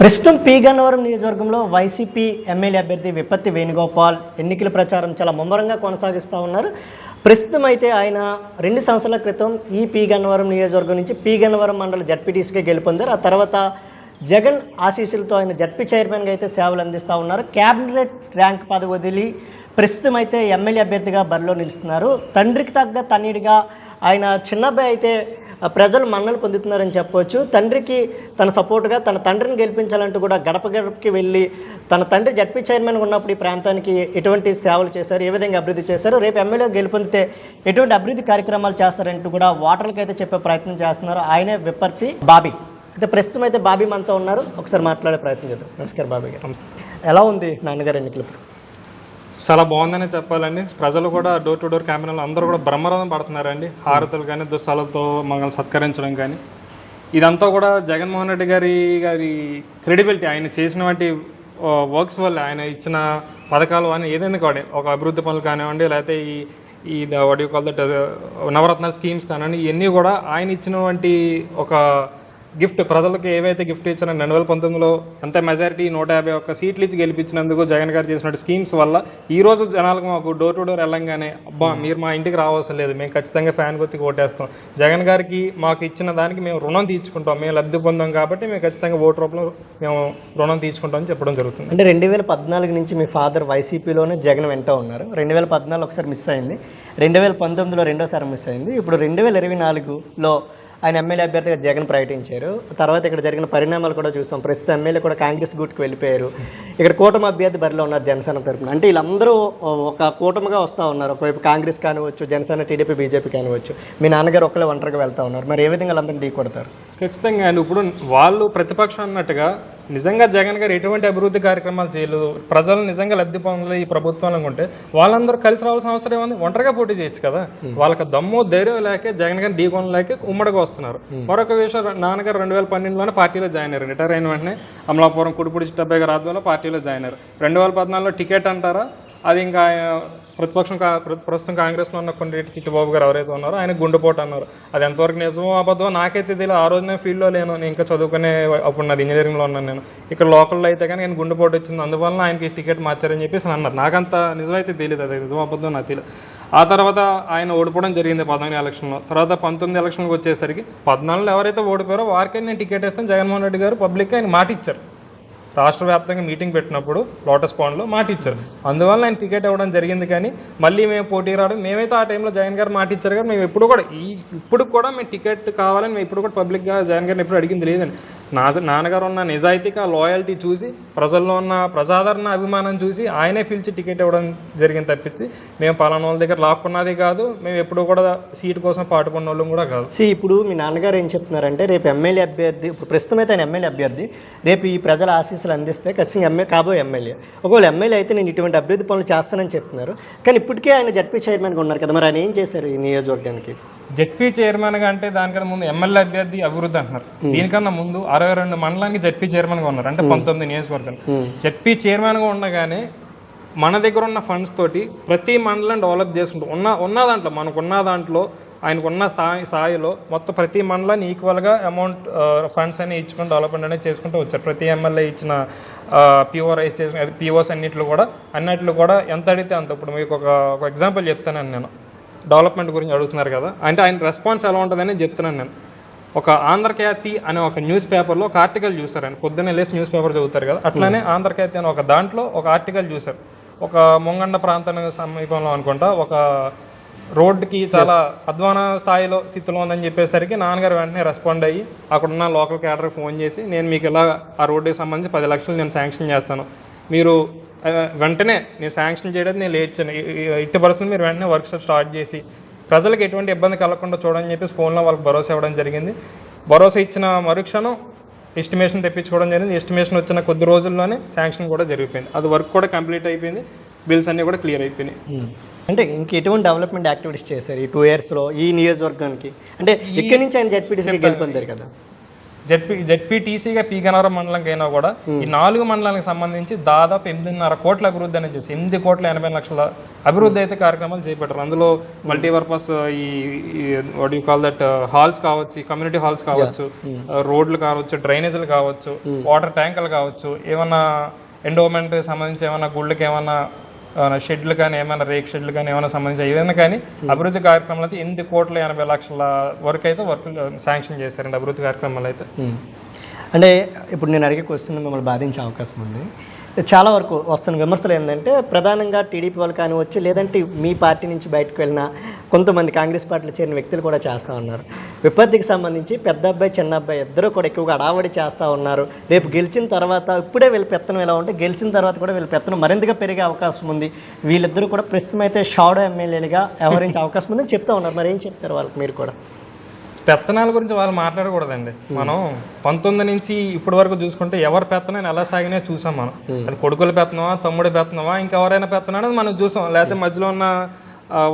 ప్రస్తుతం పి గన్నవరం నియోజకవర్గంలో YCP MLA అభ్యర్థి విపత్తి వేణుగోపాల్ ఎన్నికల ప్రచారం చాలా ముమ్మరంగా కొనసాగిస్తూ ఉన్నారు. ప్రస్తుతం అయితే ఆయన రెండు సంవత్సరాల క్రితం ఈ పి గన్నవరం నియోజకవర్గం నుంచి పి గన్నవరం మండల జడ్పీటీసీగా గెలుపొందారు. ఆ తర్వాత జగన్ ఆశీస్సులతో ఆయన జడ్పీ చైర్మన్గా అయితే సేవలు అందిస్తూ ఉన్నారు. క్యాబినెట్ ర్యాంక్ పదవి వదిలి ప్రస్తుతం అయితే ఎమ్మెల్యే అభ్యర్థిగా బరిలో నిలుస్తున్నారు. తండ్రికి తగ్గ తన్నిడిగా ఆయన చిన్నబ్బాయి అయితే ప్రజలు మన్నలు పొందుతున్నారని చెప్పవచ్చు తండ్రికి తన సపోర్ట్గా తన తండ్రిని గెలిపించాలంటూ కూడా గడప గడపకి వెళ్ళి తన తండ్రి జడ్పీ చైర్మన్ ఉన్నప్పుడు ఈ ప్రాంతానికి ఎటువంటి సేవలు చేశారు ఏ విధంగా అభివృద్ధి చేశారు రేపు ఎమ్మెల్యే గెలుపొందితే ఎటువంటి అభివృద్ధి కార్యక్రమాలు చేస్తారంటూ కూడా ఓటర్లకు అయితే చెప్పే ప్రయత్నం చేస్తున్నారు. ఆయనే విప్పర్తి బాబీ. అయితే ప్రస్తుతం అయితే బాబీ మనతో ఉన్నారు. ఒకసారి మాట్లాడే ప్రయత్నం చేద్దాం. నమస్కారం బాబీ గారు. నమస్తే. ఎలా ఉంది నాన్నగారు ఎన్నికలు? చాలా బాగుందని చెప్పాలండి. ప్రజలు కూడా డోర్ టు డోర్ కెమెరాలు అందరూ కూడా బ్రహ్మరథం పడుతున్నారండి. హారతులు కానీ దుస్తాలతో మమ్మల్ని సత్కరించడం కానీ ఇదంతా కూడా జగన్మోహన్ రెడ్డి గారి గారి క్రెడిబిలిటీ ఆయన చేసినటువంటి వర్క్స్ వల్ల ఆయన ఇచ్చిన పథకాలు అని ఏదైనా కూడా ఒక అభివృద్ధి పనులు కానివ్వండి లేకపోతే ఈ ఈ వడి కాల్ దట్ నవరత్నాల స్కీమ్స్ కానివ్వండి ఇవన్నీ కూడా ఆయన ఇచ్చినటువంటి ఒక గిఫ్ట్ ప్రజలకు ఏవైతే గిఫ్ట్ ఇచ్చారో రెండు వేల పంతొమ్మిదిలో ఎంత మెజారిటీ నూట యాభై ఒక్క సీట్లు ఇచ్చి గెలిపించినందుకు జగన్ గారు చేసిన స్కీమ్స్ వల్ల ఈ రోజు జనాలకు మాకు డోర్ టు డోర్ వెళ్ళంగానే అబ్బా మీరు మా ఇంటికి రావాల్సిన లేదు మేము ఖచ్చితంగా ఫ్యాన్ గుర్తికి ఓటేస్తాం. జగన్ గారికి మాకు ఇచ్చిన దానికి మేము రుణం తీర్చుకుంటాం మేము లబ్ధి పొందాం కాబట్టి మేము ఖచ్చితంగా ఓటు రూపంలో మేము రుణం తీసుకుంటాం అని చెప్పడం జరుగుతుంది. అంటే రెండు వేల పద్నాలుగు నుంచి మీ ఫాదర్ వైసీపీలోనే జగన్ వెంట ఉన్నారు. రెండు వేల పద్నాలుగు ఒకసారి మిస్ అయింది. రెండు వేల పంతొమ్మిదిలో రెండోసారి మిస్ అయింది. ఇప్పుడు రెండు వేల ఇరవై నాలుగులో ఆయన ఎమ్మెల్యే అభ్యర్థిగా జగన్ ప్రకటించారు. తర్వాత ఇక్కడ జరిగిన పరిణామాలు కూడా చూసాం. ప్రస్తుతం ఎమ్మెల్యే కూడా కాంగ్రెస్ గూట్కి వెళ్ళిపోయారు. ఇక్కడ కూటమి అభ్యర్థి బరిలో ఉన్నారు జనసేన తరపున. అంటే వీళ్ళందరూ ఒక కూటమిగా వస్తూ ఉన్నారు. ఒకవైపు కాంగ్రెస్ కానివచ్చు జనసేన టీడీపీ బీజేపీ కానివచ్చు మీ నాన్నగారు ఒక్కలే ఒంటరిగా వెళ్తూ ఉన్నారు. మరి ఏ విధంగా వాళ్ళందరినీ ఢీ కొడతారు? ఖచ్చితంగా అండి. ఇప్పుడు వాళ్ళు ప్రతిపక్షం అన్నట్టుగా నిజంగా జగన్ గారు ఎటువంటి అభివృద్ధి కార్యక్రమాలు చేయలేదు. ప్రజలు నిజంగా లబ్ధి పొందలేదు ఈ ప్రభుత్వం అనుకుంటే వాళ్ళందరూ కలిసి రావాల్సిన అవసరం ఏముంది? ఒంటరిగా పోటీ చేయొచ్చు కదా. వాళ్ళకి దమ్ము ధైర్యం లేక జగన్ గారు ఢీకొన లేక ఉమ్మడిగా వస్తున్నారు. మరొక విషయం నాన్నగారు రెండు వేల పన్నెండులోనే పార్టీలో జాయిన్ అయ్యారు. రిటైర్ అయిన వెంటనే అమలాపురం కుడిపూడి చిట్టబ్బాయి గారి ఆధ్వర్యంలో పార్టీలో జాయిన్ అయ్యారు. రెండు వేల పద్నాలుగులో టికెట్ అంటారా? అది ఇంకా ఆయన ప్రతిపక్షం కా ప్రస్తుతం కాంగ్రెస్లో ఉన్న కొన్ని చిట్టిబాబు గారు ఎవరైతే ఉన్నారో ఆయన గుండెపోటు అన్నారు. అది ఎంతవరకు నిజమో అబద్ధమో నాకైతే తెలియదు. ఆ రోజు నేను ఫీల్డ్లో లేను. నేను ఇంకా చదువుకునే అప్పుడు నాది ఇంజనీరింగ్లో ఉన్నాను నేను. ఇక్కడ లోకల్లో అయితే కానీ నేను గుండెపోటు వచ్చింది. అందువల్ల ఆయనకి టికెట్ మార్చారని చెప్పేసి అన్నారు. నాకంత నిజమైతే తెలియదు. అది నిజమో అబద్ధం నాకు తెలియదు. ఆ తర్వాత ఆయన ఓడిపోవడం జరిగింది పద్నాలుగు ఎలక్షన్లో. తర్వాత పంతొమ్మిది ఎలక్షన్కి వచ్చేసరికి పద్నాలుగులో ఎవరైతే ఓడిపోయారో వారికే నేను టికెట్ ఇస్తాను జగన్మోహన్ రెడ్డి గారు పబ్లిక్గా ఆయన మాట ఇచ్చారు. రాష్ట్ర వ్యాప్తంగా మీటింగ్ పెట్టినప్పుడు లోటస్ పాండ్లో మాట ఇచ్చారు అందువల్ల ఆయన టికెట్ ఇవ్వడం జరిగింది కానీ మళ్ళీ మేము పోటీ రావడం మేమైతే ఆ టైంలో జగన్ గారు మాట ఇచ్చారు కానీ మేము ఎప్పుడు కూడా ఈ ఇప్పుడు కూడా మేము టికెట్ కావాలని మేము ఇప్పుడు కూడా పబ్లిక్గా జగన్ గారిని ఎప్పుడు అడిగింది లేదండి. నా నాన్నగారు ఉన్న నిజాయితీగా లాయల్టీ చూసి ప్రజల్లో ఉన్న ప్రజాదరణ అభిమానం చూసి ఆయనే పిలిచి టికెట్ ఇవ్వడం జరిగింది తప్పించి మేము పలానా వాళ్ళ దగ్గర లాక్కున్నది కాదు మేము ఎప్పుడు కూడా సీటు కోసం పాటుకున్న వాళ్ళం కూడా కాదు. సి ఇప్పుడు మీ నాన్నగారు ఏం చెప్తున్నారంటే రేపు ఎమ్మెల్యే అభ్యర్థి ఇప్పుడు ప్రస్తుతం అయితే ఆయన ఎమ్మెల్యే అభ్యర్థి రేపు ఈ ప్రజల ఆశీస్సులు అందిస్తే ఖచ్చితంగా ఎమ్మె కాబోయే ఎమ్మెల్యే. ఒకవేళ ఎమ్మెల్యే అయితే నేను ఇటువంటి అభివృద్ధి పనులు చేస్తానని చెప్తున్నారు. కానీ ఇప్పటికే ఆయన జడ్పీ చైర్మన్గా ఉన్నారు కదా మరి ఆయన ఏం చేశారు ఈ నియోజకవర్గానికి? జడ్పీ చైర్మన్గా అంటే దానికన్నా ముందు ఎమ్మెల్యే అభ్యర్థి అభివృద్ధి అంటున్నారు. దీనికన్నా ముందు అరవై రెండు మండలానికి జడ్పీ చైర్మన్గా ఉన్నారు. అంటే పంతొమ్మిది నియోజకవర్గాలు. జడ్పీ చైర్మన్గా ఉండగానే మన దగ్గర ఉన్న ఫండ్స్ తోటి ప్రతి మండలం డెవలప్ చేసుకుంటూ ఉన్న ఉన్న దాంట్లో మనకున్న దాంట్లో ఆయనకున్న స్థాయి స్థాయిలో మొత్తం ప్రతి మండలాన్ని ఈక్వల్గా అమౌంట్ ఫండ్స్ అని ఇచ్చుకొని డెవలప్మెంట్ అనేది చేసుకుంటూ వచ్చారు. ప్రతి ఎమ్మెల్యే ఇచ్చిన ప్యూర్ రైస్ చేసిన పిఓస్ అన్నింటిలో కూడా అన్నింటిలో కూడా ఎంత అడిగితే అంత. ఇప్పుడు మీకు ఒక ఒక ఎగ్జాంపుల్ చెప్తానండి నేను. డెవలప్మెంట్ గురించి అడుగుతున్నారు కదా. అంటే ఆయన రెస్పాన్స్ ఎలా ఉంటుందని చెప్తున్నాను నేను. ఒక ఆంధ్రఖ్యాతి అనే ఒక న్యూస్ పేపర్లో ఒక ఆర్టికల్ చూసారు ఆయన. పొద్దున్నే లేచి న్యూస్ పేపర్ చదువుతారు కదా. అట్లానే ఆంధ్రఖ్యాతి అనే ఒక దాంట్లో ఒక ఆర్టికల్ చూసారు ఒక మొంగండ ప్రాంతానికి సమీపంలో అనుకుంటా ఒక రోడ్డుకి చాలా అధ్వాన స్థాయిలో స్థితిలో ఉందని చెప్పేసరికి నాన్నగారు వెంటనే రెస్పాండ్ అయ్యి అక్కడున్న లోకల్ క్యాడర్కి ఫోన్ చేసి నేను మీకు ఇలా ఆ రోడ్డుకి సంబంధించి పది లక్షలు నేను శాంక్షన్ చేస్తాను. మీరు వెంటనే నేను శాంక్షన్ చేయడానికి నేను లేట్ చేయను. పరిస్థితులు మీరు వెంటనే వర్క్ స్టార్ట్ చేసి ప్రజలకు ఎటువంటి ఇబ్బంది కలగకుండా చూడని చెప్పేసి ఫోన్లో వాళ్ళకి భరోసా ఇవ్వడం జరిగింది. భరోసా ఇచ్చిన మరుక్షణం ఎస్టిమేషన్ తెప్పించుకోవడం జరిగింది. ఎస్టిమేషన్ వచ్చిన కొద్ది రోజుల్లోనే శాంక్షన్ కూడా జరిగిపోయింది. అది వర్క్ కూడా కంప్లీట్ అయిపోయింది. బిల్స్ అన్నీ కూడా క్లియర్ అయిపోయినాయి. అంటే ఇంక ఎటువంటి డెవలప్మెంట్ యాక్టివిటీస్ చేశారు ఈ టూ ఇయర్స్లో ఈ నియోజకవర్గానికి? అంటే ఇక్కడి నుంచి ఆయన జడ్పీటీసీకి గెలుపొందారు కదా. జడ్పీ జడ్పీటీసీగా పీ గన్నవరం మండలంకైనా కూడా ఈ నాలుగు మండలానికి సంబంధించి దాదాపు ఎనిమిదిన్నర కోట్ల అభివృద్ధి అనేది చేసి ఎనిమిది కోట్ల ఎనభై లక్షల అభివృద్ధి అయితే కార్యక్రమాలు చేపట్టారు. అందులో మల్టీపర్పస్ ఈ what you call that halls కావచ్చు కమ్యూనిటీ హాల్స్ కావచ్చు రోడ్లు కావచ్చు డ్రైనేజీలు కావచ్చు వాటర్ ట్యాంకులు కావచ్చు ఏమన్నా ఎండోమెంట్ సంబంధించి ఏమైనా గుళ్ళకి ఏమన్నా షెడ్లు కానీ ఏమైనా రేక్ షెడ్లు కానీ ఏమైనా సంబంధించి ఏదైనా కానీ అభివృద్ధి కార్యక్రమాలు అయితే ఎనిమిది కోట్ల ఎనభై లక్షల వరకు అయితే వర్క్ శాంక్షన్ చేశారండి అభివృద్ధి కార్యక్రమాలు అయితే. ఉమ్. అంటే ఇప్పుడు నేను అడిగే క్వశ్చన్ మిమ్మల్ని బాధించే అవకాశం ఉంది. చాలా వరకు వస్తున్న విమర్శలు ఏంటంటే ప్రధానంగా టీడీపీ వాళ్ళు కానివచ్చు లేదంటే మీ పార్టీ నుంచి బయటకు వెళ్ళిన కొంతమంది కాంగ్రెస్ పార్టీలో చేరిన వ్యక్తులు కూడా చేస్తూ ఉన్నారు. విపత్తికి సంబంధించి పెద్ద అబ్బాయి చిన్న అబ్బాయి ఇద్దరు కూడా ఎక్కువగా అడావడి చేస్తూ ఉన్నారు. రేపు గెలిచిన తర్వాత ఇప్పుడే వీళ్ళ పెత్తనం ఎలా ఉంటే గెలిచిన తర్వాత కూడా వీళ్ళ పెత్తనం మరింతగా పెరిగే అవకాశం ఉంది. వీళ్ళిద్దరూ కూడా ప్రస్తుతం అయితే షాడో ఎమ్మెల్యేలుగా వ్యవహరించే అవకాశం ఉందని చెప్తా ఉన్నారు. మరి ఏం చెప్తారు వాళ్ళకి మీరు కూడా? పెత్తనాల గురించి వాళ్ళు మాట్లాడకూడదండి. మనం పంతొమ్మిది నుంచి ఇప్పటి వరకు చూసుకుంటే ఎవరి పెత్తనాన్ని ఎలా సాగినా చూసాం మనం. అది కొడుకుల పెత్తనమా తమ్ముడి పెత్తనమా ఇంకెవరైనా పెత్తనం అనేది మనం చూసాం. లేకపోతే మధ్యలో ఉన్న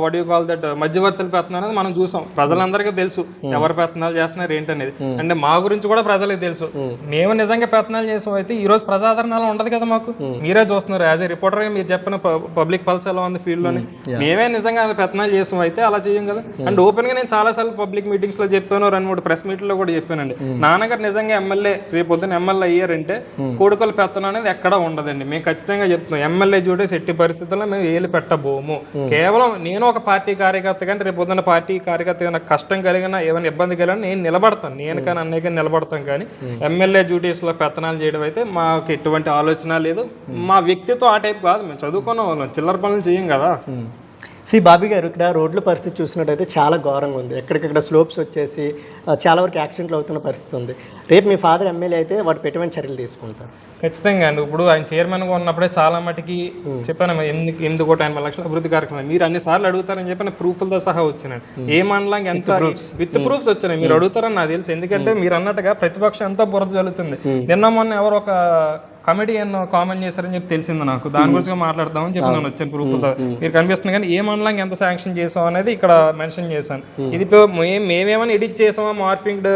వడ్ యూ కాల్ దట్ మధ్యవర్తుల పెత్తనం అనేది మనం చూసాం. ప్రజలందరికీ తెలుసు ఎవరు పెత్తనాలు చేస్తున్నారు ఏంటనేది. అంటే మా గురించి కూడా ప్రజలకు తెలుసు. మేము. నిజంగా పెత్తనాలు చేసాం అయితే ఈ రోజు ప్రజాదరణ అలా ఉండదు కదా మాకు. మీరే చూస్తున్నారు. యాజ్ ఏ రిపోర్టర్ మీరు చెప్పిన పబ్లిక్ పల్స్ ఎలా ఉంది ఫీల్డ్లోని మేమే నిజంగా పెత్తనాలు చేసాం అయితే అలా చేయం కదా. అండ్ ఓపెన్గా నేను చాలా సార్లు పబ్లిక్ మీటింగ్స్లో చెప్పాను రెండు మూడు ప్రెస్ మీట్లో కూడా చెప్పానండి. నాన్నగారు నిజంగా ఎమ్మెల్యే రేపు పొద్దున ఎమ్మెల్యే అయ్యారంటే కొడుకుల పెత్తనం అనేది ఎక్కడ ఉండదండి. మేము ఖచ్చితంగా చెప్తున్నాం. ఎమ్మెల్యే చూడేసి ఎట్టి పరిస్థితుల్లో మేము ఏలు పెట్టబోము. కేవలం నేను ఒక పార్టీ కార్యకర్త కానీ రేపు పొద్దున పార్టీ కార్యకర్త ఏమైనా కష్టం కలిగినా ఏమైనా ఇబ్బంది కలిగినా నేను నిలబడతాను. నేను కానీ అన్నయ్య కానీ నిలబడతాను కానీ ఎమ్మెల్యే డ్యూటీస్లో పెత్తనాలు చేయడం అయితే మాకు ఎటువంటి ఆలోచన లేదు. మా వ్యక్తిత్వం ఆ టైప్ కాదు. మేము చదువుకున్న వాళ్ళం. చిల్లర పనులు చేయం కదా. సి బాబీ గారు ఇక్కడ రోడ్ల పరిస్థితి చూసినట్టయితే చాలా ఘోరంగా ఉంది. ఎక్కడికక్కడ స్లోప్స్ వచ్చేసి చాలా వరకు యాక్సిడెంట్లు అవుతున్న పరిస్థితి ఉంది. రేపు మీ ఫాదర్ ఎమ్మెల్యే అయితే వాటి ఎటువంటి చర్యలు తీసుకుంటారు. ఖచ్చితంగా అండి. ఇప్పుడు ఆయన చైర్మన్గా ఉన్నప్పుడే చాలా మటుకి చెప్పాను ఎనిమిది ఎనిమిది కోట్ల ఎనభై లక్షల అభివృద్ధి కార్యక్రమం మీరు అన్ని సార్లు అడుగుతారని చెప్పి ప్రూఫ్లతో సహా వచ్చినాయి ఏ మండలానికి ఎంత విత్ ప్రూఫ్స్ వచ్చినాయి. మీరు అడుగుతారని నాకు తెలుసు. ఎందుకంటే మీరు అన్నట్టుగా ప్రతిపక్షం ఎంతో బురద జరుగుతుంది నిన్న మొన్న ఎవరు ఒక కమిడియన్ కామెంట్ చేశారని చెప్పి తెలిసింది నాకు. దాని గురించి మాట్లాడదామని చెప్పి నేను వచ్చాను ప్రూఫ్లతో మీరు కనిపిస్తుంది కానీ ఏ మండలానికి ఎంత శాంక్షన్ చేసాం అనేది ఇక్కడ మెన్షన్ చేశాను. ఇది మేమేమైనా ఎడిట్ చేసామా మార్ఫింగ్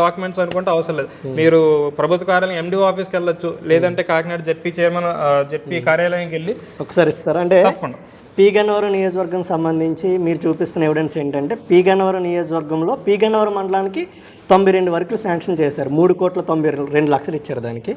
డాక్యుమెంట్స్ అనుకుంటే అవసరం లేదు. మీరు ప్రభుత్వ కార్యాలయం ఎండి ఆఫీస్కి వెళ్ళొచ్చు. లేదంటే కాకినాడ జెడ్పీ చైర్మన్ జెడ్పీ కార్యాలయంకి వెళ్ళి ఒకసారి ఇస్తారా? అంటే తప్పకుండా. పీ గన్నవరం నియోజకవర్గం సంబంధించి మీరు చూపిస్తున్న ఎవిడెన్స్ ఏంటంటే పీ గన్నవరం నియోజకవర్గంలో పీ గన్నవరం మండలానికి తొంభై రెండు వరకు శాంక్షన్ చేశారు. మూడు కోట్ల తొంభై రెండు లక్షలు ఇచ్చారు దానికి.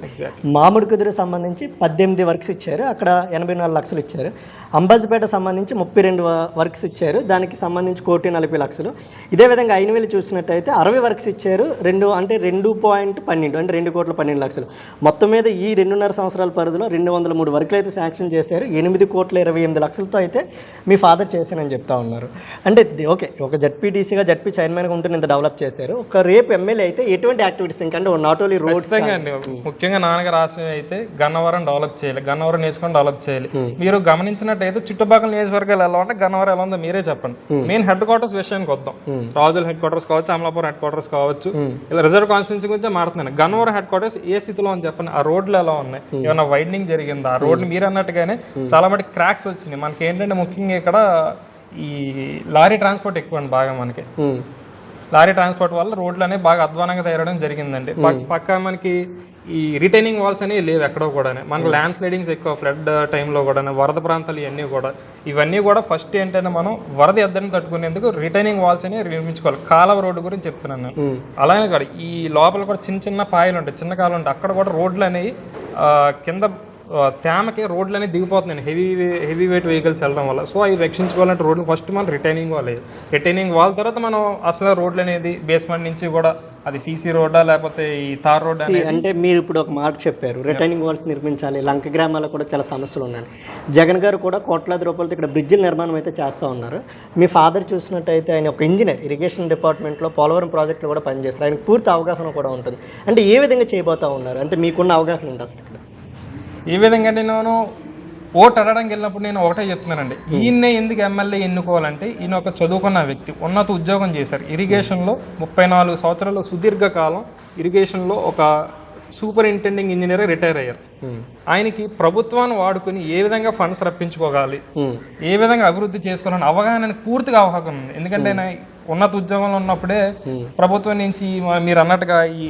మామిడి కుదిరి సంబంధించి పద్దెనిమిది వర్క్స్ ఇచ్చారు. అక్కడ ఎనభై నాలుగు లక్షలు ఇచ్చారు. అంబాజీపేట సంబంధించి ముప్పై రెండు వర్క్స్ ఇచ్చారు. దానికి సంబంధించి కోటి నలభై లక్షలు. ఇదే విధంగా ఐనవేలు చూసినట్టయితే అరవై వర్క్స్ ఇచ్చారు. రెండు అంటే రెండు పాయింట్ పన్నెండు అంటే రెండు కోట్ల పన్నెండు లక్షలు. మొత్తం మీద ఈ రెండున్నర సంవత్సరాల పరిధిలో రెండు వందల మూడు వర్కులు అయితే శాంక్షన్ చేశారు. ఎనిమిది కోట్ల ఇరవై ఎనిమిది లక్షలతో అయితే మీ ఫాదర్ చేశానని చెప్తా ఉన్నారు. అంటే ఓకే ఒక జడ్పీటీసీగా జడ్పీ చైర్మన్గా ఉంటే ఇంత డెవలప్ చేశారు. ఒక రేపు ఎమ్మెల్యే అయితే ఎటువంటి యాక్టివిటీస్ ఇంకా అంటే నాట్ ఓన్లీ రోడ్స్ అండి. ముఖ్యంగా నాన్నగారు ఆశయం అయితే గన్నవరం డెవలప్ చేయాలి. గన్నవరం నేర్చుకొని డెవలప్ చేయాలి. మీరు గమనించినట్టయితే చుట్టుపక్కల నియోజకవర్గాలు ఎలా ఉంటే గన్నవరం ఎలా ఉందో మీరే చెప్పండి. మెయిన్ హెడ్ క్వార్టర్స్ విషయానికి వద్దాం. రాజుల హెడ్ క్వార్టర్స్ కావచ్చు అమలాపురం హెడ్ క్వార్టర్స్ కావచ్చు. ఇలా రిజర్వ్ కాన్స్టిట్యున్సీ గురించి మాట్లాడుతున్నాను. గన్నవరం హెడ్ క్వార్టర్స్ ఏ స్థితిలో అని చెప్పండి. ఆ రోడ్లు ఎలా ఉన్నాయి? ఏమైనా వైడనింగ్ జరిగిందా? ఆ రోడ్లు మీరు అన్నట్టుగానే చాలా మటుకు క్రాక్స్ వచ్చినాయి. మనకి ఏంటంటే ముఖ్యంగా ఇక్కడ ఈ లారీ ట్రాన్స్పోర్ట్ ఎక్కువ అండి బాగా మనకి. లారీ ట్రాన్స్పోర్ట్ వల్ల రోడ్లు అనేవి బాగా అధ్వానంగా తయారడం జరిగిందండి. పక్- పక్క మనకి ఈ రిటైనింగ్ వాల్స్ అనేవి లేవు ఎక్కడో కూడా మనకు ల్యాండ్ స్లైడింగ్స్ ఎక్కువ ఫ్లడ్ టైంలో కూడా వరద ప్రాంతాలు ఇవన్నీ కూడా. ఇవన్నీ కూడా ఫస్ట్ ఏంటంటే మనం వరద ఎద్దడిని తట్టుకునేందుకు రిటైనింగ్ వాల్స్ అనేవి నిర్మించుకోవాలి. కాలువ రోడ్డు గురించి చెప్తున్నాను నేను. అలానే కాదు ఈ లోపల కూడా చిన్న చిన్న పాయలు ఉంటాయి చిన్న కాలు ఉంటాయి. అక్కడ కూడా రోడ్లు అనేవి కింద తేమకి రోడ్లు అనేవి దిగిపోతున్నాయి హెవీ హెవీ వెయిట్ వెహికల్స్ వెళ్ళడం వల్ల. సో అవి రక్షించుకోవాలంటే రోడ్లు ఫస్ట్ మనం రిటైనింగ్ వాల్ రిటైనింగ్ వాల్ తర్వాత మనం అసలు రోడ్లు అనేది బేస్మెంట్ నుంచి కూడా అది సీసీ రోడ్డా లేకపోతే ఈ తార్ రోడ్ అనేది అంటే మీరు ఇప్పుడు ఒక మాట చెప్పారు. రిటర్నింగ్ వాల్స్ నిర్మించాలి. లంక గ్రామాల్లో కూడా చాలా సమస్యలు ఉన్నాయి జగన్ గారు కూడా కోట్లాది రూపాయలతో ఇక్కడ బ్రిడ్జిల నిర్మాణం అయితే చేస్తూ ఉన్నారు. మీ ఫాదర్ చూసినట్టయితే ఆయన ఒక ఇంజనీర్ ఇరిగేషన్ డిపార్ట్మెంట్లో పోలవరం ప్రాజెక్టులో కూడా పనిచేస్తారు ఆయనకు పూర్తి అవగాహన కూడా ఉంటుంది. అంటే ఏ విధంగా చేయబోతా ఉన్నారు? అంటే మీకున్న అవగాహన ఉంది అసలు ఇక్కడ? ఈ విధంగా నేను ఓటు అడగడానికి వెళ్ళినప్పుడు నేను ఒకటే చెప్తున్నానండి. ఈయన్నే ఎందుకు ఎమ్మెల్యే ఎన్నుకోవాలంటే ఈయన ఒక చదువుకున్న వ్యక్తి ఉన్నత ఉద్యోగం చేశారు. ఇరిగేషన్లో ముప్పై నాలుగు సంవత్సరాలు సుదీర్ఘకాలం ఇరిగేషన్లో ఒక సూపరింటెండింగ్ ఇంజనీర్ రిటైర్ అయ్యారు. ఆయనకి ప్రభుత్వాన్ని వాడుకొని ఏ విధంగా ఫండ్స్ రప్పించుకోవాలి ఏ విధంగా అభివృద్ధి చేసుకోవాలని అవగాహన పూర్తిగా అవగాహన ఉంది. ఎందుకంటే ఉన్నత ఉద్యోగంలో ఉన్నప్పుడే ప్రభుత్వం నుంచి మీరు అన్నట్టుగా ఈ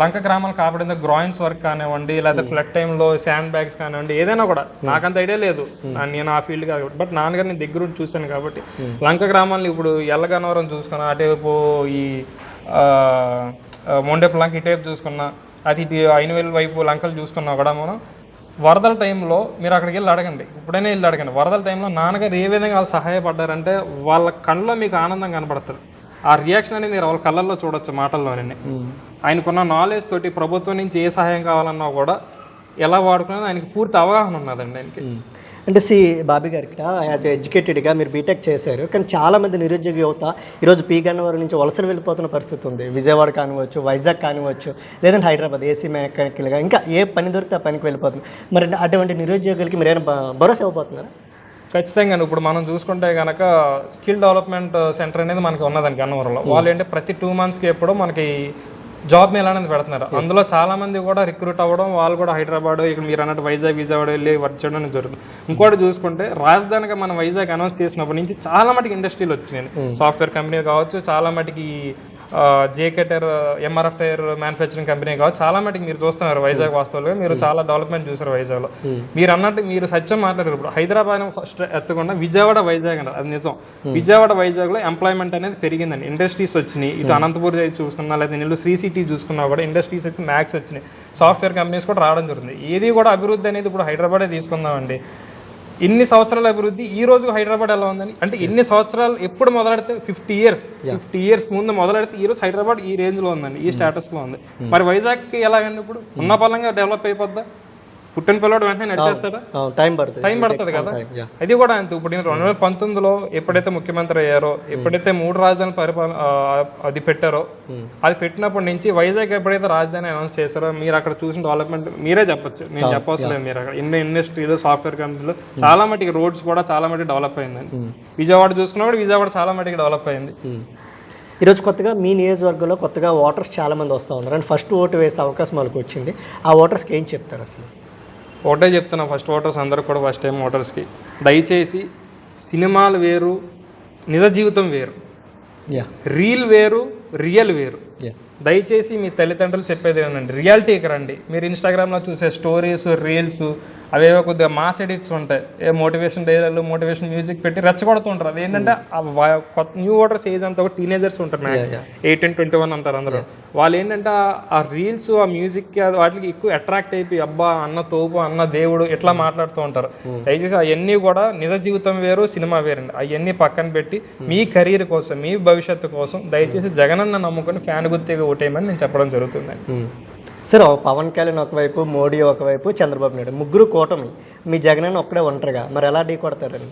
లంక గ్రామాలు కాపాడింది గ్రాయిన్స్ వర్క్ కానివ్వండి లేకపోతే ఫ్లడ్ టైంలో శాండ్ బ్యాగ్స్ కానివ్వండి ఏదైనా కూడా. నాకంత ఐడియా లేదు. నేను ఆ ఫీల్డ్ కాబట్టి. బట్ నాన్నగారు నేను దగ్గర చూశాను కాబట్టి. లంక గ్రామాలను ఇప్పుడు ఎల్లగనవరం చూసుకున్నా అటువైపు ఈ మొండెపు లంక ఇటువైపు చూసుకున్నా అది ఐనవేలు వైపు లంకలు చూసుకున్నా కూడా మనం వరదల టైంలో మీరు అక్కడికి వెళ్ళి అడగండి. ఇప్పుడైనా వెళ్ళి అడగండి. వరదల టైంలో నాన్నగారు ఏ విధంగా వాళ్ళు సహాయపడ్డారంటే వాళ్ళ కళ్ళలో మీకు ఆనందం కనపడుతుంది ఆ రియాక్షన్ అనేది మీరు వాళ్ళ కళ్ళల్లో చూడొచ్చు మాటల్లోనే ఆయనకున్న నాలెడ్జ్ తోటి ప్రభుత్వం నుంచి ఏ సహాయం కావాలన్నా కూడా ఎలా వాడుకునేది ఆయనకి పూర్తి అవగాహన ఉన్నదండి ఆయనకి. అంటే సి బాబీ గారు ఇక్కడ యాజ్ ఎడ్యుకేటెడ్గా మీరు బీటెక్ చేశారు. కానీ చాలామంది నిరుద్యోగ యువత ఈరోజు పీ గన్నవరం నుంచి వలసలు వెళ్ళిపోతున్న పరిస్థితి ఉంది. విజయవాడ కానివచ్చు వైజాగ్ కానివచ్చు లేదంటే హైదరాబాద్ ఏసీ మెకానికల్గా ఇంకా ఏ పని దొరికితే ఆ పనికి వెళ్ళిపోతుంది మరి అటువంటి నిరుద్యోగులకి మీరు ఏమైనా భరోసా ఇవ్వబోతున్నారా? ఖచ్చితంగా ఇప్పుడు మనం చూసుకుంటే కనుక స్కిల్ డెవలప్మెంట్ సెంటర్ అనేది మనకి ఉన్నదండి గన్నవరంలో. వాళ్ళు ఏంటంటే ప్రతి టూ మంత్స్కి ఎప్పుడో మనకి జాబ్ మేళ అనేది పెడుతున్నారు అందులో చాలా మంది కూడా రిక్రూట్ అవ్వడం వాళ్ళు కూడా హైదరాబాద్ ఇక్కడ మీరు అన్నట్టు వైజాగ్ విజయవాడ వెళ్ళి వర్క్ చేయడం అనేది జరుగుతుంది. ఇంకోటి చూసుకుంటే రాజధానిగా మనం వైజాగ్ అనౌన్స్ చేసినప్పటి నుంచి చాలా మటుకు ఇండస్ట్రీలు వచ్చినాయి. సాఫ్ట్వేర్ కంపెనీ కావచ్చు చాలా మటుకి JK tyre MRF tyre manufacturing company కావచ్చు చాలా మటుకు మీరు చూస్తున్నారు వైజాగ్ వాస్తవంలో మీరు చాలా డెవలప్మెంట్ చూసారు వైజాగ్లో. మీరు అన్నట్టు మీరు సత్యం మాట్లాడారు ఇప్పుడు. హైదరాబాద్ ఫస్ట్ ఎత్తకుండా విజయవాడ వైజాగ్ అన్నారు. అది నిజం. విజయవాడ వైజాగ్లో ఎంప్లాయ్మెంట్ అనేది పెరిగిందండి. ఇండస్ట్రీస్ వచ్చినాయి. ఇటు అనంతపూర్ చూసుకున్నా లేదా నెల్లూరు శ్రీ సిటీ చూసుకున్నా కూడా ఇండస్ట్రీస్ అయితే మ్యాక్స్ వచ్చినాయి. సాఫ్ట్వేర్ కంపెనీస్ కూడా రావడం జరుగుతుంది. ఏది కూడా అభివృద్ధి అనేది ఇప్పుడు హైదరాబాదే తీసుకుందామండి. ఇన్ని సంవత్సరాల అభివృద్ధి ఈ రోజు హైదరాబాద్ ఎలా ఉందని? అంటే ఎన్ని సంవత్సరాలు ఎప్పుడు మొదలెడితే ఫిఫ్టీ ఇయర్స్ ఫిఫ్టీ ఇయర్స్ ముందు మొదలెడితే ఈ రోజు హైదరాబాద్ ఈ రేంజ్లో ఉందండి ఈ స్టేటస్లో ఉంది. మరి వైజాగ్ ఎలాగండి ఇప్పుడు? ఉన్న పలంగా డెవలప్ అయిపోద్దా? పుట్టిన పిల్లడు వెంటనే నడిచేస్తాడా? టైం పడుతుంది. టైం పడుతుంది కదా. అది కూడా అంతే. ఇప్పుడు నేను రెండు వేల పంతొమ్మిదిలో ఎప్పుడైతే ముఖ్యమంత్రి అయ్యారో ఎప్పుడైతే మూడు రాజధాని పరిపాలన అది పెట్టారో అది పెట్టినప్పటి నుంచి వైజాగ్ ఎప్పుడైతే రాజధాని అనౌన్స్ చేశారో మీరు అక్కడ చూసిన డెవలప్మెంట్ మీరే చెప్పొచ్చు. నేను చెప్పవసరం లేదు మీరు అక్కడ. ఎన్ని ఇండస్ట్రీలు సాఫ్ట్వేర్ కంపెనీలు చాలా మటుకి రోడ్స్ కూడా చాలా మటుకు డెవలప్ అయిందండి. విజయవాడ చూసుకున్నా కూడా విజయవాడ చాలా మటుకు డెవలప్ అయింది. ఈరోజు కొత్తగా మీ నియోజకవర్గంలో కొత్తగా ఓటర్స్ చాలామంది వస్తూ ఉన్నారు. అండ్ ఫస్ట్ ఓటు వేసే అవకాశం వాళ్ళకి వచ్చింది. ఆ ఓటర్స్కి ఏం చెప్తారు అసలు? ఒకటే చెప్తున్నా ఫస్ట్ ఓటర్స్ అందరూ కూడా ఫస్ట్ టైం ఓటర్స్కి దయచేసి సినిమాలు వేరు నిజ జీవితం వేరు. యా రీల్ వేరు రియల్ వేరు. దయచేసి మీ తల్లిదండ్రులు చెప్పేది ఏమనండి? రియాలిటీకి రండి మీరు ఇన్స్టాగ్రామ్లో చూసే స్టోరీస్ రీల్స్ అవేవో కొద్దిగా మాస్ ఎడిట్స్ ఉంటాయి. ఏ మోటివేషన్ డైలాలు మోటివేషన్ మ్యూజిక్ పెట్టి రెచ్చగొడుతుంటారు. అది ఏంటంటే కొత్త న్యూ ఓటర్స్ ఏజ్ అంతా కూడా టీనేజర్స్ ఉంటారు మ్యాక్స్ ఎయిటీన్ ట్వంటీ వన్ అంటారు అందరూ వాళ్ళు ఏంటంటే ఆ- ఆ రీల్స్ ఆ మ్యూజిక్ వాటికి ఎక్కువ అట్రాక్ట్ అయిపోయి అబ్బా అన్న తోపు అన్న దేవుడు ఇట్లా మాట్లాడుతూ ఉంటారు. దయచేసి అవన్నీ కూడా నిజ జీవితం వేరు సినిమా వేరండి. అవన్నీ పక్కన పెట్టి మీ కెరీర్ కోసం మీ భవిష్యత్తు కోసం దయచేసి జగనన్న నమ్ముకొని ఫ్యాన్ గుర్తిగా ఓటేయమని నేను చెప్పడం జరుగుతుంది సరే పవన్ కళ్యాణ్ ఒకవైపు మోడీ ఒకవైపు చంద్రబాబు నాయుడు ముగ్గురు కూటమి. మీ జగన్ ఒక్కడే ఒంటరిగా. మరి ఎలా ఢీ కొడతారని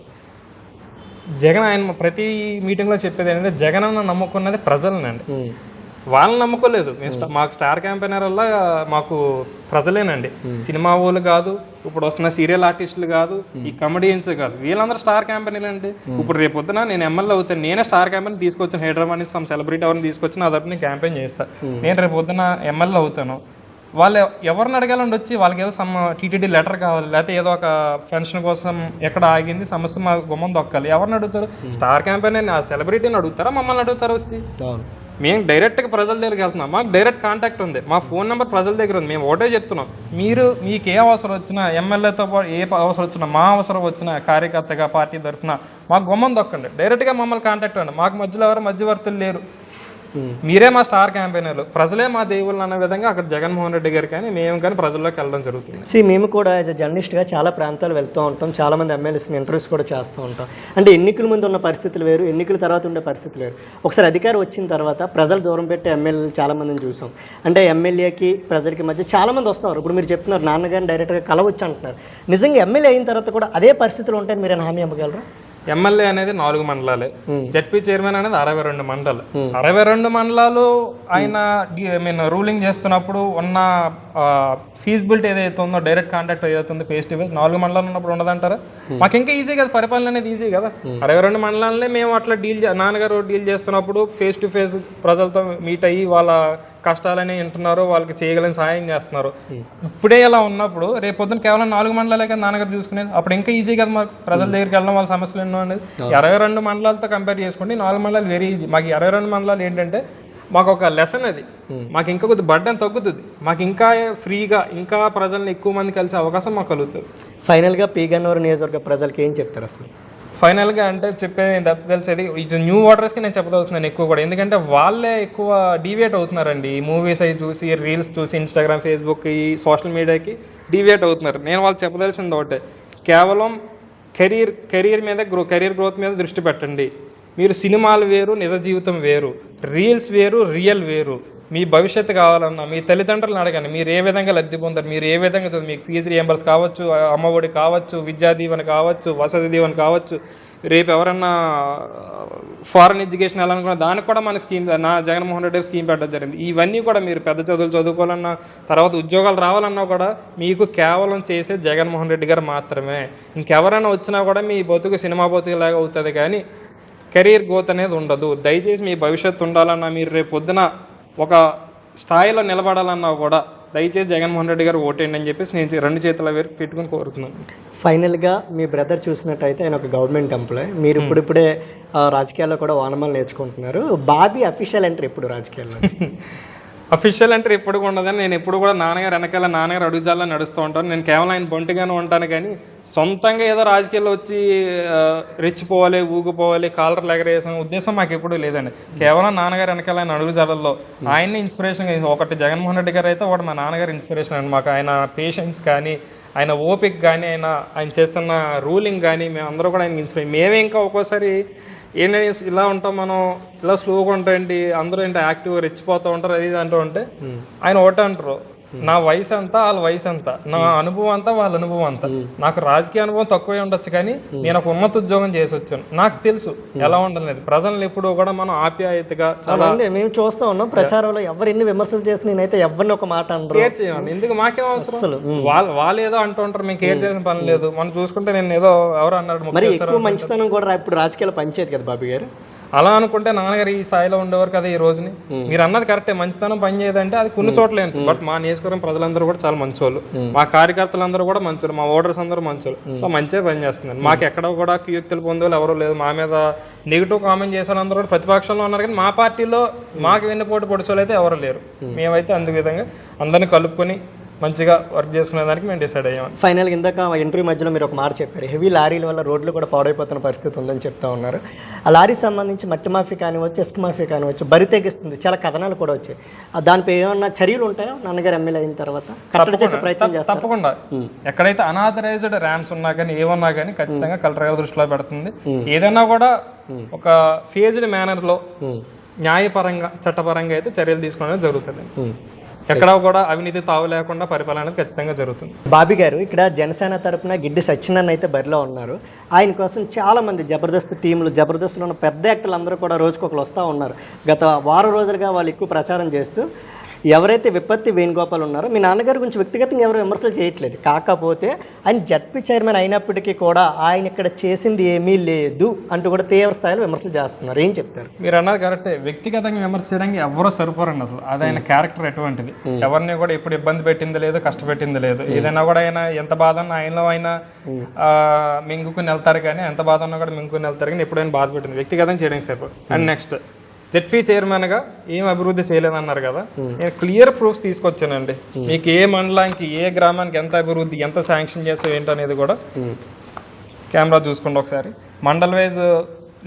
జగన్ ఆయన ప్రతి మీటింగ్లో చెప్పేది ఏంటంటే జగన్ అన్న నమ్ముకున్నది ప్రజలనండి. వాళ్ళని నమ్ముకోలేదు. మేము మాకు స్టార్ క్యాంపెయినర్ వల్ల మాకు ప్రజలేనండి. సినిమా వాళ్ళు కాదు ఇప్పుడు వస్తున్న సీరియల్ ఆర్టిస్టులు కాదు ఈ కమెడియన్స్ కాదు. వీళ్ళందరూ స్టార్ క్యాంపెయిన్లు అండి ఇప్పుడు రేపు పొద్దున నేను ఎమ్మెల్యే అవుతాను నేనే స్టార్ క్యాంపెయిన్ తీసుకొచ్చాను హైదరాబాద్ నుంచి సమ్ సెలబ్రిటీ ఎవరిని తీసుకొచ్చి నా తరపున క్యాంపెయిన్ చేస్తా. నేను రేపు పొద్దున ఎమ్మెల్యే అవుతాను. వాళ్ళు ఎవరిని అడగాలండి వచ్చి వాళ్ళకి ఏదో సమ్ టీటీడీ లెటర్ కావాలి లేకపోతే ఏదో ఒక పెన్షన్ కోసం ఎక్కడ ఆగింది సమస్య మా గుమ్మం దొక్కాలి. ఎవరిని అడుగుతారు? స్టార్ క్యాంపెయిన్ ఆ సెలబ్రిటీని అడుగుతారా? మమ్మల్ని అడుగుతారా వచ్చి? మేము డైరెక్ట్గా ప్రజల దగ్గరికి వెళ్తున్నాం. మాకు డైరెక్ట్ కాంటాక్ట్ ఉంది. మా ఫోన్ నెంబర్ ప్రజల దగ్గర ఉంది. మేము ఒకటే చెప్తున్నాం. మీరు మీకు ఏ అవసరం వచ్చినా ఎమ్మెల్యేతో పాటు ఏ అవసరం వచ్చినా మా అవసరం వచ్చినా కార్యకర్తగా పార్టీ తరఫున మాకు గుమ్మం దొక్కండి. డైరెక్ట్గా మమ్మల్ని కాంటాక్ట్ అవ్వండి. మాకు మధ్యలో ఎవరు మధ్యవర్తులు లేరు. మీరే మా స్టార్ క్యాంపెయినర్లు. ప్రజలే మా దేవుళ్ళు అన్న విధంగా అక్కడ జగన్మోహన్ రెడ్డి గారు కానీ మేము కానీ ప్రజల్లోకి వెళ్ళడం జరుగుతుంది. సి మేము కూడా యాజ్ అ జర్నలిస్ట్గా చాలా ప్రాంతాలు వెళ్తూ ఉంటాం. చాలా మంది ఎమ్మెల్యేస్ని ఇంటర్వ్యూస్ కూడా చేస్తూ ఉంటాం. అంటే ఎన్నికల ముందు ఉన్న పరిస్థితులు వేరు ఎన్నికల తర్వాత ఉండే పరిస్థితులు వేరు. ఒకసారి అధికారం వచ్చిన తర్వాత ప్రజలు దూరం పెట్టి ఎమ్మెల్యేలు చాలా మందిని చూసాం. అంటే ఎమ్మెల్యేకి ప్రజలకి మధ్య చాలా మంది వస్తున్నారు. ఇప్పుడు మీరు చెప్తున్నారు నాన్నగారిని డైరెక్ట్గా కలవచ్చు అంటున్నారు. నిజంగా ఎమ్మెల్యే అయిన తర్వాత కూడా అదే పరిస్థితులు ఉంటాయని మీరు హామీ ఇవ్వగలరా? ఎమ్మెల్యే అనేది నాలుగు మండలాలే. జడ్పీ చైర్మన్ అనేది అరవై రెండు మండలాలు అరవై రెండు మండలాలు ఆయన మీన్ రూలింగ్ చేస్తున్నప్పుడు ఉన్న ఫీజిబిలిటీ ఏదైతే ఉందో డైరెక్ట్ కాంటాక్ట్ ఏదైతుందో ఫేస్ టు ఫేస్ నాలుగు మండలాలు ఉన్నప్పుడు ఉండదంటారా? మాకు ఇంకా ఈజీ కదా పరిపాలన అనేది ఈజీ కదా. అరవై రెండు మండలాలనే మేము అట్లా డీల్ నాన్నగారు డీల్ చేస్తున్నప్పుడు ఫేస్ టు ఫేస్ ప్రజలతో మీట్ అయ్యి వాళ్ళ కష్టాలని వింటున్నారు వాళ్ళకి చేయగలిగిన సాయం చేస్తున్నారు. ఇప్పుడే ఇలా ఉన్నప్పుడు రేపు పొద్దున కేవలం నాలుగు మండలాలే కదా నాన్నగారు చూసుకునేది. అప్పుడు ఇంకా ఈజీ కదా మరి ప్రజల దగ్గరికి వెళ్ళడం వాళ్ళ సమస్యలు ఉన్నాం అనేది ఇరవై రెండు మండలాలతో కంపేర్ చేసుకుంటే నాలుగు మండలాలు వెరీ ఈజీ మాకు ఇరవై రెండు మండలాలు ఏంటంటే మాకు ఒక లెసన్ అది. మాకు ఇంకా కొద్ది బడ్డన్ తగ్గుతుంది. మాకు ఇంకా ఫ్రీగా ఇంకా ప్రజల్ని ఎక్కువ మంది కలిసే అవకాశం మాకు కలుగుతుంది. ఫైనల్గా పీ గన్నవరం నియోజకవర్గ ప్రజలకి ఏం చెప్తారు అసలు? ఫైనల్గా అంటే చెప్పేది నేను తప్ప తెలిసేది ఇది న్యూ ఓటర్స్కి నేను చెప్పదలుచున్నాను ఎక్కువ కూడా. ఎందుకంటే వాళ్ళే ఎక్కువ డీవియేట్ అవుతున్నారండి. ఈ మూవీస్ అవి చూసి రీల్స్ చూసి ఇన్స్టాగ్రామ్ ఫేస్బుక్ ఈ సోషల్ మీడియాకి డీవియేట్ అవుతున్నారు. నేను వాళ్ళు చెప్పదలసింది ఒకటే. కేవలం కెరీర్ కెరీర్ మీద గ్రో కెరీర్ గ్రోత్ మీద దృష్టి పెట్టండి. మీరు సినిమాలు వేరు నిజ జీవితం వేరు. రీల్స్ వేరు రియల్ వేరు. మీ భవిష్యత్తు కావాలన్నా మీ తల్లిదండ్రులను అడగండి. మీరు ఏ విధంగా లబ్ధి పొందారు? మీరు ఏ విధంగా చదువు మీకు ఫీజు రియంబర్స్ కావచ్చు అమ్మఒడి కావచ్చు విద్యా దీవెన కావచ్చు వసతి దీవెన కావచ్చు రేపు ఎవరన్నా ఫారెన్ ఎడ్యుకేషన్ వెళ్ళాలనుకున్న దానికి కూడా మన స్కీమ్ నా జగన్మోహన్ రెడ్డి స్కీమ్ పెట్టడం జరిగింది. ఇవన్నీ కూడా మీరు పెద్ద చదువులు చదువుకోవాలన్నా తర్వాత ఉద్యోగాలు రావాలన్నా కూడా మీకు కేవలం చేసే జగన్మోహన్ రెడ్డి గారు మాత్రమే. ఇంకెవరైనా వచ్చినా కూడా మీ బతుకు సినిమా బతుకులాగా అవుతుంది కానీ కెరీర్ గ్రోత్ అనేది ఉండదు. దయచేసి మీ భవిష్యత్తు ఉండాలన్నా మీరు రేపు పొద్దున ఒక స్థాయిలో నిలబడాలన్నా కూడా దయచేసి జగన్మోహన్ రెడ్డి గారు ఓటేయండి అని చెప్పేసి నేను రెండు చేతుల వేరు పెట్టుకుని కోరుతున్నాను. ఫైనల్గా మీ బ్రదర్ చూసినట్టయితే ఆయన ఒక గవర్నమెంట్ ఎంప్లాయ్. మీరు ఇప్పుడిప్పుడే ఆ, రాజకీయాల్లో కూడా వానమాలు నేర్చుకుంటున్నారు. బాబీ అఫీషియల్ ఎంటర్ ఎప్పుడు రాజకీయాల్లో అఫీషియల్ అంటే ఎప్పుడు కూడా ఉండదని నేను ఎప్పుడు కూడా నాన్నగారు వెనకాల నాన్నగారు అడుగుజాల్లో నడుస్తూ ఉంటాను. నేను కేవలం ఆయన బొంటిగానే ఉంటాను కానీ సొంతంగా ఏదో రాజకీయాల్లో వచ్చి రెచ్చిపోవాలి ఊగిపోవాలి కాలర్ ఎగరేసిన ఉద్దేశం మాకు ఎప్పుడూ లేదండి. కేవలం నాన్నగారు వెనకాల ఆయన అడుగుజాడల్లో ఆయన్ని ఇన్స్పిరేషన్ ఒకటి జగన్మోహన్ రెడ్డి గారు అయితే ఒకటి మా నాన్నగారు ఇన్స్పిరేషన్ అండి. మాకు ఆయన పేషెన్స్ కానీ ఆయన ఓపిక కానీ ఆయన ఆయన చేస్తున్న రూలింగ్ కానీ మేము అందరూ కూడా ఆయన ఇన్స్పిరేషన్ మేమే ఇంకా ఒక్కోసారి ఏంటంటే ఇలా ఉంటాం మనం ఇలా స్లోగా ఉంటాయండి అందరూ ఏంటి యాక్టివ్గా రెచ్చిపోతూ ఉంటారు అది ఇది అంటూ ఉంటే ఆయన ఒకటే అంటారు నా వయసు అంతా వాళ్ళ వయసు అంతా నా అనుభవం అంతా వాళ్ళ అనుభవం అంతా నాకు రాజకీయ అనుభవం తక్కువే ఉండొచ్చు కానీ నేను ఒక ఉన్నత ఉద్యోగం చేసి వచ్చాను నాకు తెలుసు ఎలా ఉండలేదు. ప్రజల్ని ఎప్పుడు కూడా మనం ఆప్యాయతగా చాలా మేము చూస్తూ ఉన్నాం. ప్రచారంలో ఎవరు ఎన్ని విమర్శలు చేసి నేనైతే ఎవరిని ఒక మాట కేర్ ఎందుకు మాకేం అవసరం? వాళ్ళు వాళ్ళు ఏదో అంటూ ఉంటారు మేము కేర్ చేసిన పని లేదు. మనం చూసుకుంటే నేను ఏదో ఎవరు అన్నాడు మరి ఎక్కువ మంచితనం కూడా రా- ఇప్పుడు రాజకీయాలు పంచేది కదా బాబీ గారు? అలా అనుకుంటే నాన్నగారు ఈ స్థాయిలో ఉండేవారు కదా ఈ రోజుని. మీరు అన్నది కరెక్టే. మంచితనం పని చేయదంటే అది కొన్ని చోట్ల బట్ మా నియోజకవర్గం ప్రజలందరూ కూడా చాలా మంచోళ్ళు. మా కార్యకర్తలందరూ కూడా మంచోళ్ళు. మా ఓటర్స్ అందరూ మంచోళ్ళు. సో మంచిగా పని చేస్తున్నారు. మాకు ఎక్కడ కూడా క్యూక్తులు పొందేవాళ్ళు ఎవరు లేదు మా మీద నెగిటివ్ కామెంట్ చేసే వాళ్ళందరూ కూడా ప్రతిపక్షంలో ఉన్నారు. కానీ మా పార్టీలో మాకు వెన్నుపోటు పొడిసోళ్ళు అయితే ఎవరు లేరు. మేమైతే అందు విధంగా అందరిని కలుపుకొని మంచిగా వర్క్ చేసుకునే దానికి మేము డిసైడ్ అయ్యాం. ఫైనల్గా ఇందాక ఇంటర్వ్యూ మధ్యలో మీరు ఒక మాట చెప్పారు. హెవీ లారీల వల్ల రోడ్లు కూడా పాడైపోతున్న పరిస్థితి ఉందని చెప్తా ఉన్నారు. ఆ లారీ సంబంధించి మట్టి మాఫీ కానివచ్చు ఇసుక మాఫీ కానివచ్చు బరి తెగిస్తుంది. చాలా కథనాలు కూడా వచ్చాయి. ఆ దానిపై ఏమన్నా చర్యలు ఉంటాయా? నాన్నగారు ఎమ్మెల్యే అయిన తర్వాత కట్టడి చేసే ప్రయత్నం చేస్తారు? తప్పకుండా. ఎక్కడైతే అనాథరైజ్డ్ ర్యామ్స్ ఉన్నా కానీ ఏమన్నా కానీ ఖచ్చితంగా కలెక్టర్ దృష్టిలో పెడుతుంది. ఏదైనా కూడా ఒక ఫేజ్డ్ మేనర్లో న్యాయపరంగా చట్టపరంగా అయితే చర్యలు తీసుకోవడం జరుగుతుంది. ఎక్కడ కూడా అవినీతి తావు లేకుండా పరిపాలన ఖచ్చితంగా జరుగుతుంది. బాబీ గారు ఇక్కడ జనసేన తరపున గిడ్డి సత్యనారాయణ అయితే బరిలో ఉన్నారు. ఆయన కోసం చాలా మంది జబర్దస్త్ టీంలు జబర్దస్త్లో ఉన్న పెద్ద యాక్టర్లు అందరూ కూడా రోజుకొకరు వస్తూ ఉన్నారు. గత వారం రోజులుగా వాళ్ళు ఎక్కువ ప్రచారం చేస్తూ ఎవరైతే విపత్తి వేణుగోపాల్ ఉన్నారో మీ నాన్నగారి గురించి వ్యక్తిగతంగా ఎవరు విమర్శలు చేయట్లేదు. కాకపోతే ఆయన జడ్పీ చైర్మన్ అయినప్పటికీ కూడా ఆయన ఇక్కడ చేసింది ఏమీ లేదు అంటూ కూడా తీవ్ర స్థాయిలో విమర్శలు చేస్తున్నారు. ఏం చెప్తారు? మీరు అన్నది కరెక్టే. వ్యక్తిగతంగా విమర్శ చేయడానికి ఎవరో సరిపోరండి అసలు. అది ఆయన క్యారెక్టర్ ఎటువంటిది? ఎవరిని కూడా ఇప్పుడు ఇబ్బంది పెట్టింది లేదు కష్టపెట్టింది లేదు. ఏదైనా కూడా ఆయన ఎంత బాధ ఆయనలో ఆయన మింగుకుని వెళ్తారు కానీ ఎంత బాధ ఉన్నా కూడా మింగుకుని వెళ్తారు కానీ ఎప్పుడైనా బాధ పెట్టింది. వ్యక్తిగతంగా చేయడానికి సరిపో అండ్ నెక్స్ట్ జెడ్పీ చైర్మన్గా ఏం అభివృద్ధి చేయలేదన్నారు కదా. నేను క్లియర్ ప్రూఫ్స్ తీసుకొచ్చానండి. మీకు ఏ మండలానికి ఏ గ్రామానికి ఎంత అభివృద్ధి ఎంత శాంక్షన్ చేసావు ఏంటనేది కూడా కెమెరా చూసుకోండి ఒకసారి. మండల్ వైజ్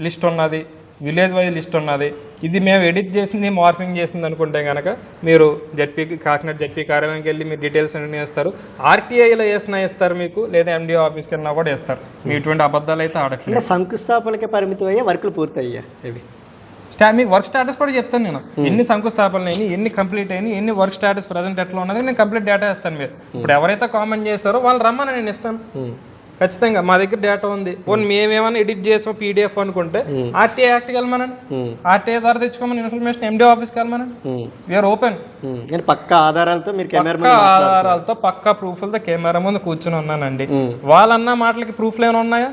లిస్ట్ ఉన్నది విలేజ్ వైజ్ లిస్ట్ ఉన్నది. ఇది మేము ఎడిట్ చేసింది మార్ఫింగ్ చేసింది అనుకుంటే కనుక మీరు జడ్పీ కాకినాడ జడ్పీ కార్యాలయానికి వెళ్ళి మీరు డీటెయిల్స్ అన్ని వేస్తారు. ఆర్టీఐలో వేసినా ఇస్తారు మీకు లేదా ఎండిఓ ఆఫీస్కి వెళ్ళినా కూడా ఇస్తారు మీ ఇటువంటి అబద్ధాలు అయితే ఆడట్లేదు. శంకుస్థాపనకే పరిమితం అయ్యే వర్కులు పూర్తయ్యా ఇవి స్టా మీకు వర్క్ స్టాటస్ కూడా చెప్తాను నేను. ఎన్ని శంకుస్థాపనలు అయినాయి ఎన్ని కంప్లీట్ అయినాయి ఎన్ని వర్క్ స్టాటస్ ప్రజెంట్ ఎట్లా ఉన్నది నేను కంప్లీట్ డేటా ఇస్తాను మీరు. ఇప్పుడు ఎవరైతే కామెంట్ చేస్తారో వాళ్ళు రమ్మని నేను ఇస్తాను. ఖచ్చితంగా మా దగ్గర డేటా ఉంది. పోనీ మేమేమైనా ఎడిట్ చేసాం పీడిఎఫ్ అనుకుంటే ఆర్టీఐ యాక్ట్కి వెళ్ళమనండి. ఆర్టీఐ ద్వారా తెచ్చుకోమని ఇన్ఫర్మేషన్ ఎండి ఆఫీస్కి వెళ్ళమనండి. వీఆర్ ఓపెన్ పక్క ఆధారాలతో మీరు పక్కా ఆధారాలతో పక్కా ప్రూఫ్లతో కెమెరా ముందు కూర్చుని ఉన్నానండి. వాళ్ళన్న మాటలకి ప్రూఫ్లు ఏమైనా ఉన్నాయా?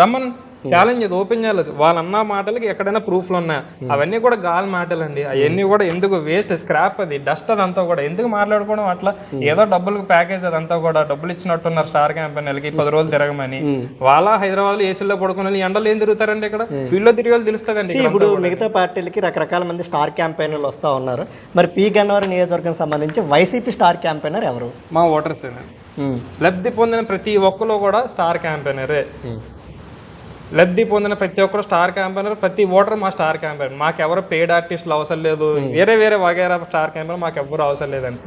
రమ్మన్ ఛాలెంజ్ అది ఓపెన్ చేయాలి వాళ్ళు అన్న మాటలకి ఎక్కడైనా ప్రూఫ్లు ఉన్నాయా. అవన్నీ కూడా గాలి మాటలండి. అవన్నీ కూడా ఎందుకు వేస్ట్ స్క్రాప్ అది డస్ట్ అదంతా కూడా. ఎందుకు మాట్లాడుకోవడం అట్లా? ఏదో డబ్బులకు ప్యాకేజ్ అదంతా కూడా డబ్బులు ఇచ్చినట్టున్నారు స్టార్ క్యాంపెయిన్లకి పది రోజులు తిరగమని. వాళ్ళ హైదరాబాద్లో ఏసీలో పడుకుని ఎండలు ఏం తిరుగుతారండి ఇక్కడ? ఫీల్డ్లో తిరిగి వాళ్ళు తెలుస్తుందండి ఇప్పుడు మిగతా పార్టీలకి రకరకాల మంది స్టార్ క్యాంపెయినర్లు వస్తూ ఉన్నారు. మరి పి గన్నవరం నియోజకవర్గం సంబంధించి వైసీపీ స్టార్ క్యాంపెయినర్ ఎవరు? మా ఓటర్స్ లబ్ధి పొందిన ప్రతి ఒక్కరు కూడా స్టార్ క్యాంపెయినరే. లబ్ధి పొందిన ప్రతి ఒక్కరు స్టార్ క్యాంపెయినర్ ప్రతి ఓటర్ మా స్టార్ క్యాంపెయినర్. మాకు ఎవరు పెయిడ్ ఆర్టిస్టులు అవసరం లేదు. వేరే వేరే వగేరా స్టార్ క్యాంపెయినర్ మాకు ఎవరు అవసరం లేదండి.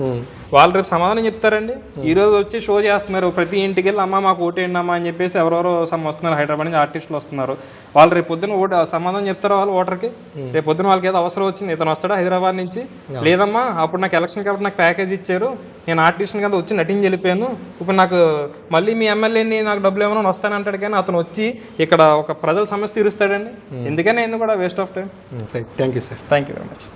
వాళ్ళు రేపు సమాధానం చెప్తారండి. ఈ రోజు వచ్చి షో చేస్తున్నారు. ప్రతి ఇంటికి వెళ్ళి అమ్మ మాకు ఓటేయండి అమ్మా అని చెప్పేసి ఎవరెవరో సమ్ వస్తున్నారు. హైదరాబాద్ నుంచి ఆర్టిస్టులు వస్తున్నారు. వాళ్ళు రేపు పొద్దున ఓటు సమాధానం చెప్తారు వాళ్ళు ఓటర్కి? రేపు పొద్దున వాళ్ళకి ఏదో అవసరం వచ్చింది. ఇతను వస్తాడా హైదరాబాద్ నుంచి? లేదమ్మా అప్పుడు నాకు ఎలక్షన్ కాబట్టి నాకు ప్యాకేజ్ ఇచ్చారు. నేను ఆర్టిస్ట్ కదా వచ్చి నటించి వెళ్ళిపోయాను. ఇప్పుడు నాకు మళ్ళీ మీ ఎమ్మెల్యేని నాకు డబ్బులు ఏమైనా వస్తానంటాడు కానీ అతను వచ్చి ఇక్కడ ఒక ప్రజల సమస్య తీరుస్తాడండి. ఎందుకని నేను కూడా waste of time thank you sir thank you very much